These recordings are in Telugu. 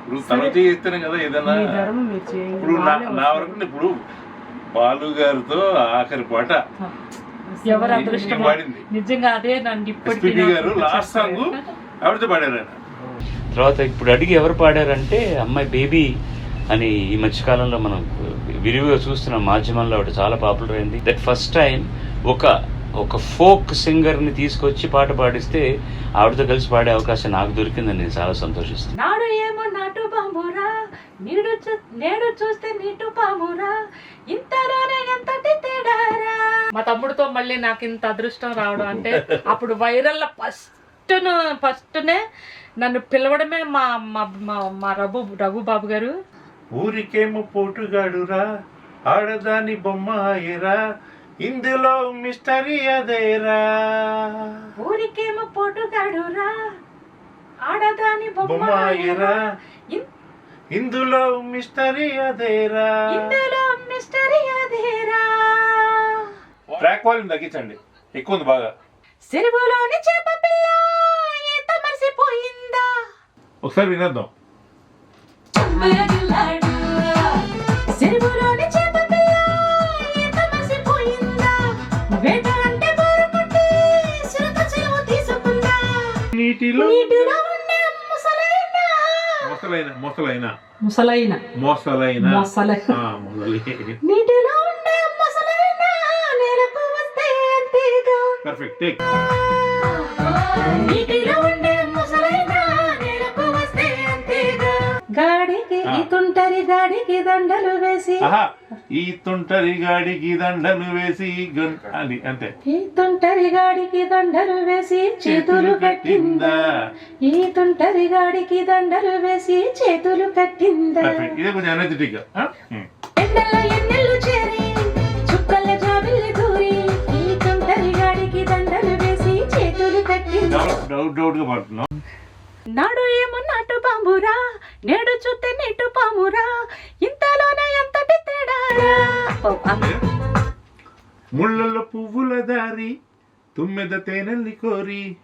ఇప్పుడు కదా చేయండి. ఇప్పుడు నా వరకు ఇప్పుడు బాలు గారితో ఆఖరి పాట. ఎవరు అదృష్టం పాడింది. నిజంగా అదే నన్ను ఇప్పటికీ ఎస్పీబీ గారు లాస్ట్ సాంగ్ ఆవిడతో పాడారు ఆయన? తర్వాత ఇప్పుడు అడిగి ఎవరు పాడారంటే అమ్మాయి బేబీ అని ఈ మధ్యకాలంలో మనం విరివిగా చూస్తున్నాం మాధ్యమంలో ఆవిడ చాలా పాపులర్ అయింది. దట్ ఫస్ట్ టైం ఒక ఒక ఫోక్ సింగర్ని తీసుకొచ్చి పాట పాడిస్తే ఆవిడతో కలిసి పాడే అవకాశం నాకు దొరికిందని నేను చాలా సంతోషిస్తున్నాను నాడు ఏమో నాటు పామురా నీడు చూ- నేడు చూస్తే నీటు పామురా ఇంతలోనే ఎంతటి తేడారా? మా తమ్ముడితో మళ్ళీ నాకు ఇంత అదృష్టం రావడం అంటే అప్పుడు వైరల్ ఫస్ట్ ఫస్ట్నే నన్ను పిలవడమే మా మా మా- రఘు రఘు బాబు గారు. ఊరికేమో పోటుగాడురా ఆడదాని బొమ్మ ఆయరా ఇందులో మిస్టరీ అదేరా. ఊరికేమో పోటుగాడురా ఆడదాని బొమ్మ బొమ్మ ఆయరా ఇన్- ఇందులో మిస్టరీ అదేరా. ఇందులో మిస్టరీ అదేరా. ట్రాక్ వాల్యూమ్ తగ్గించండి. ఎక్కువ ఉంది బాగా. చెరువులోని చేప పిల్ల ఈత మరిసిపోయిందా? ఒకసారి వినేద్దాం. నీటిలో ముసలైన. మొసలైన మొసలైన. ముసలైన. నీటిలో ఉండే ముసలైన నేలకు వస్తే అంతేగా. పర్ఫెక్ట్ నీటిలో గాడికి దండలు వేసి. ఈ తుంటరి గాడికి దండలు వేసి అది అంతే. ఈ తుంటరి గాడికి దండలు వేసి చేతులు కట్టిందా? ఈ తుంటరి గాడికి దండలు వేసి చేతులు కట్టిందా? ఇదే కొంచెం ఎనర్జెటిక్గా. ఎన్నెల్లు చేరి చుక్కల జాబిల్లి దూరి ఈ తుంటరి గాడికి దండలు వేసి చేతులు కట్టిందా? డౌట్ డౌట్గా పడుతున్నాం నాడు ఏమో నాటు పామురా నేడు చూస్తే నీటు పామురా. ముళ్ళల్లో పువ్వుల దారి తుమ్మెద తేనెల్లి కోరి.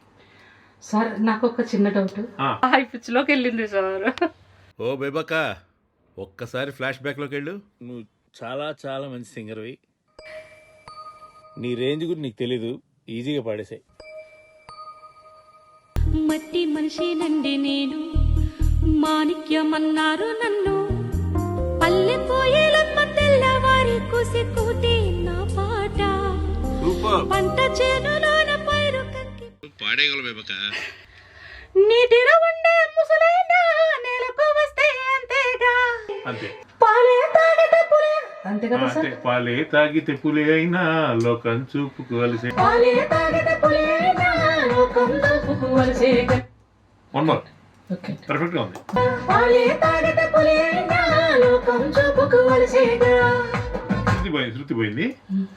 సార్ నాకు ఒక చిన్న డౌట్. ఆ. హై పిచ్లోకి వెళ్ళింది సార్. ఓ బేబక్క ఒక్కసారి ఫ్లాష్ బ్యాక్లోకి వెళ్ళు. నువ్వు చాలా చాలా మంచి సింగర్వి. నీ రేంజ్ గురించి నీకు తెలీదు ఈజీగా పాడేసాయి. మట్టి మనిషి నండి నేను మాణిక్యమన్నారు నన్ను. పల్లె కోయలమ్మ తెల్లవారి కుసి కూతే నా పాట. పంట చేనులోన పైరు కంకి. పాడేయగల బేబక్క? నీటిలో ఉండే ముసలైన నేలకు వస్తే అంతేగా. అంతే. పాలే తాగితే పులే. అంతే ఆ, కదా అంతే. సార్ పాలే తాగితే పులి అయినా లోకం చూపుకు వలిసే. పాలే తాగితే పులే లోకం దోపుకోవలసే వన్ మోర్ ఓకే. పర్ఫెక్ట్గా ఉంది. పాలే తాగితే పులే లోకం చూపుకోవలసేగా 이렇게 보였니? 이렇게 보였니? 응.